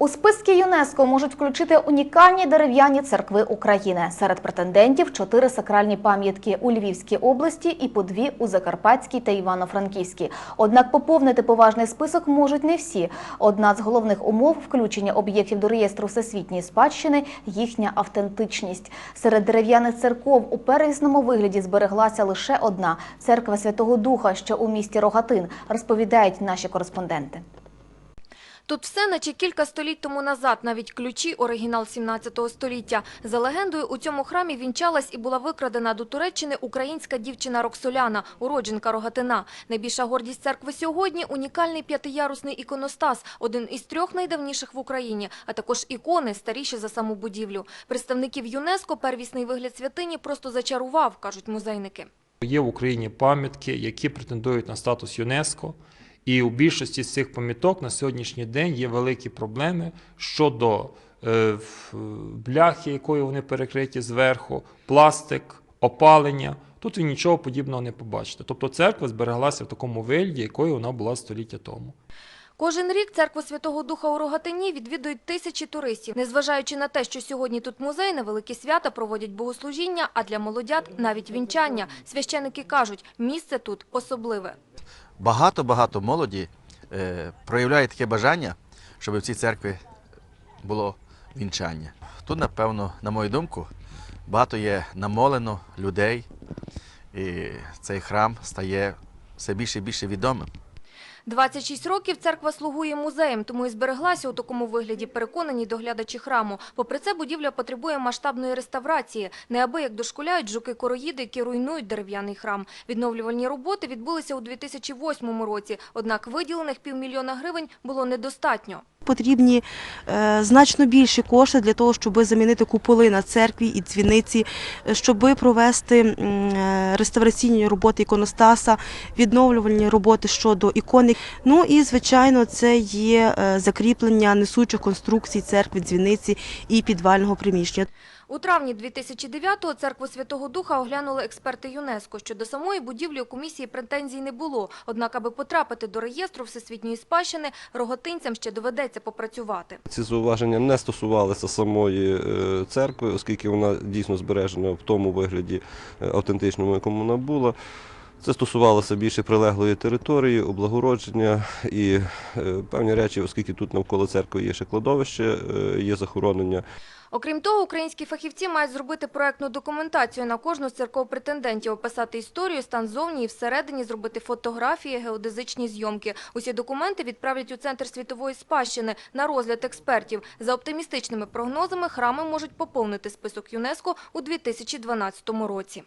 У списки ЮНЕСКО можуть включити унікальні дерев'яні церкви України. Серед претендентів чотири сакральні пам'ятки у Львівській області і по дві у Закарпатській та Івано-Франківській. Однак поповнити поважний список можуть не всі. Одна з головних умов включення об'єктів до реєстру всесвітньої спадщини їхня автентичність. Серед дерев'яних церков у первісному вигляді збереглася лише одна церква Святого Духа, що у місті Рогатин, розповідають наші кореспонденти. Тут все, наче кілька століть тому назад, навіть ключі – оригінал 17 століття. За легендою, у цьому храмі вінчалась і була викрадена до Туреччини українська дівчина Роксоляна, уродженка Рогатина. Найбільша гордість церкви сьогодні – унікальний п'ятиярусний іконостас, один із трьох найдавніших в Україні, а також ікони, старіші за саму будівлю. Представників ЮНЕСКО первісний вигляд святині просто зачарував, кажуть музейники. Є в Україні пам'ятки, які претендують на статус ЮНЕСКО. І у більшості з цих пам'яток на сьогоднішній день є великі проблеми щодо е, бляхи, якою вони перекриті зверху, пластик, опалення. Тут ви нічого подібного не побачите. Тобто церква збереглася в такому вигляді, якою вона була століття тому. Кожен рік церкву Святого Духа у Рогатині відвідують тисячі туристів. Незважаючи на те, що сьогодні тут музей, на великі свята проводять богослужіння, а для молодят навіть вінчання. Священики кажуть, місце тут особливе. Багато-багато молоді е, проявляє таке бажання, щоб в цій церкві було вінчання. Тут, напевно, на мою думку, багато є намолено людей, і цей храм стає все більше і більше відомим. 26 років церква слугує музеєм, тому і збереглася у такому вигляді, переконані доглядачі храму. Попри це, будівля потребує масштабної реставрації. Неабияк дошкуляють жуки-короїди, які руйнують дерев'яний храм. Відновлювальні роботи відбулися у 2008 році, однак виділених півмільйона гривень було недостатньо. Потрібні е, значно більші кошти для того, щоб замінити куполи на церкві і дзвіниці, щоб провести е, реставраційні роботи іконостаса, відновлювальні роботи щодо ікони. Ну і звичайно, це є е, закріплення несучих конструкцій церкви, дзвіниці і підвального приміщення. У травні 2009-го церкву Святого Духа оглянули експерти ЮНЕСКО. Щодо самої будівлі у комісії претензій не було. Однак, аби потрапити до реєстру всесвітньої спадщини, роготинцям ще доведеться попрацювати. Ці зауваження не стосувалися самої е, церкви, оскільки вона дійсно збережена в тому вигляді е, автентичному, якому вона була. Це стосувалося більше прилеглої території, облагородження і е, певні речі, оскільки тут навколо церкви є ще кладовище, е, є захоронення. Окрім того, українські фахівці мають зробити проектну документацію на кожну з церков претендентів, описати історію, стан зовні і всередині, зробити фотографії, геодезичні зйомки. Усі документи відправлять у Центр світової спадщини на розгляд експертів. За оптимістичними прогнозами, храми можуть поповнити список ЮНЕСКО у 2012 році.